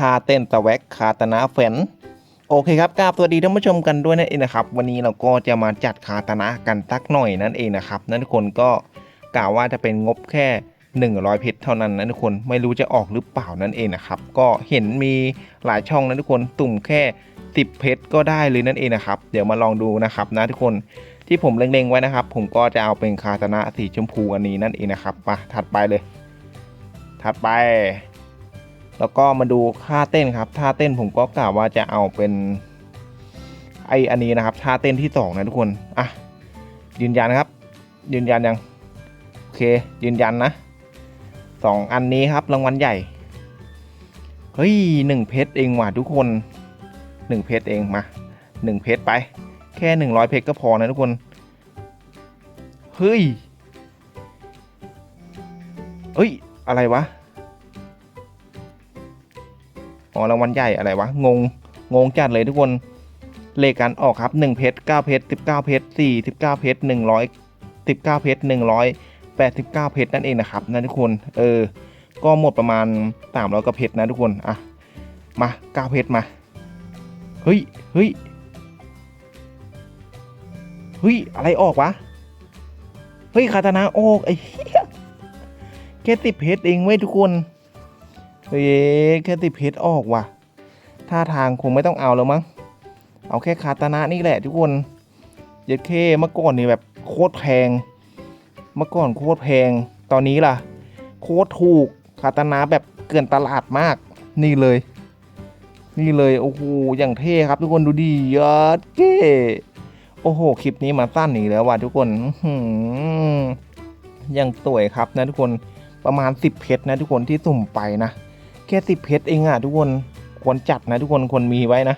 ท่าเต้นตะแวกคาตนาแฟนโอเคครับกราบสวัสดีท่านผู้ชมกันด้วยนั่นเองนะครับ วันนี้เราก็จะมาจัดคาตนากันสักหน่อยนั่นเองนะครับนั่นทุกคนก็กล่าวว่าจะเป็นงบแค่ 100เพชรเท่านั้นนะทุกคนไม่รู้จะออกหรือเปล่านั่นเองนะครับก็เห็นมีหลายช่องนะทุกคนตุ่มแค่ 10เพชรก็ได้เลยนั่นเองนะครับเดี๋ยวมาลองดูนะครับนะทุกคนที่ผมเล็งๆไว้นะครับ ผมก็จะเอาเป็นคาตนะสีชมพูอันนี้นั่นเองนะครับมาถัดไปเลย ถัดไป แล้วก็มาดูท่าเต้นครับท่าเต้นผมก็กล่าวว่าจะเอาเป็นไออันนี้นะครับท่าเต้นที่สองนะทุกคนอะยืนยันครับ ยืนยันยังโอเคยืนยันนะสองอันนี้ครับรางวัลใหญ่เฮ้ยหนึ่งเพชรเองว่ะทุกคนหนึ่งเพชรเองมาหนึ่งเพชรไป แค่หนึ่งร้อยเพชรก็พอนะทุกคนเฮ้ยเฮ้ยอะไรวะ อ๋อรางวัลใหญ่อะไรวะ งง งงจัดเลยทุกคน เลขการออกครับ 1 เพชร9เพชร19 เพชร49 เพชร100 19 เพชร189 เพชรนั่นเองนะครับนะทุกคน เออ ก็หมดประมาณ300กว่าเพชรนะทุกคน อะ มา9เพชรมา เฮ้ย เฮ้ย เฮ้ย อะไรออกวะ เฮ้ย คาตานาออกไอ้เหี้ยแค่ติดเพชรเองเว้ยทุกคน เฮ้ยแค่ติดเพชรออกว่ะท่าทางคงไม่ต้องเอาแล้วมั้ง เอาแค่คาตานะนี่แหละทุกคน เย็ดเคเมื่อก่อนนี่แบบโคตรแพง เมื่อก่อนโคตรแพง ตอนนี้ล่ะ โคตรถูกคาตานะแบบเกินตลาดมาก นี่เลย นี่เลยโอ้โหอย่างเท่ครับ ทุกคนดูดียอดเก้โอ้โหคลิปนี้มาสั้นอีกแล้วว่ะทุกคนยังสวยครับนะทุกคนประมาณ 10 เพชรนะทุกคนที่สุ่มไปนะ แค่สิบเพชรเองอะทุกคนควรจัดนะทุกคนควรมีไว้นะ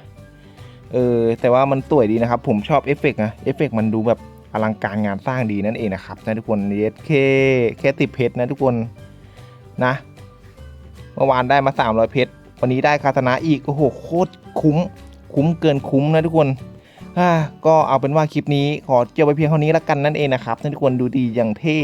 เออแต่ว่ามันสวยดีนะครับ ผมชอบเอฟเฟกต์นะเอฟเฟกต์มันดูแบบอลังการงานสร้างดีนั่นเองนะครับนะทุกคนเยสเคแค่ติดเพชรนะทุกคนนะเมื่อวานได้มา 300 เพชร วันนี้ได้คาตนะอีก โอ้โห โคตรคุ้ม คุ้มเกินคุ้มนะทุกคนก็เอาเป็นว่าคลิปนี้ขอเจียวไปเพียงเท่านี้แล้วกันนั่นเองนะครับท่านทุกคนดูดีอย่างเท่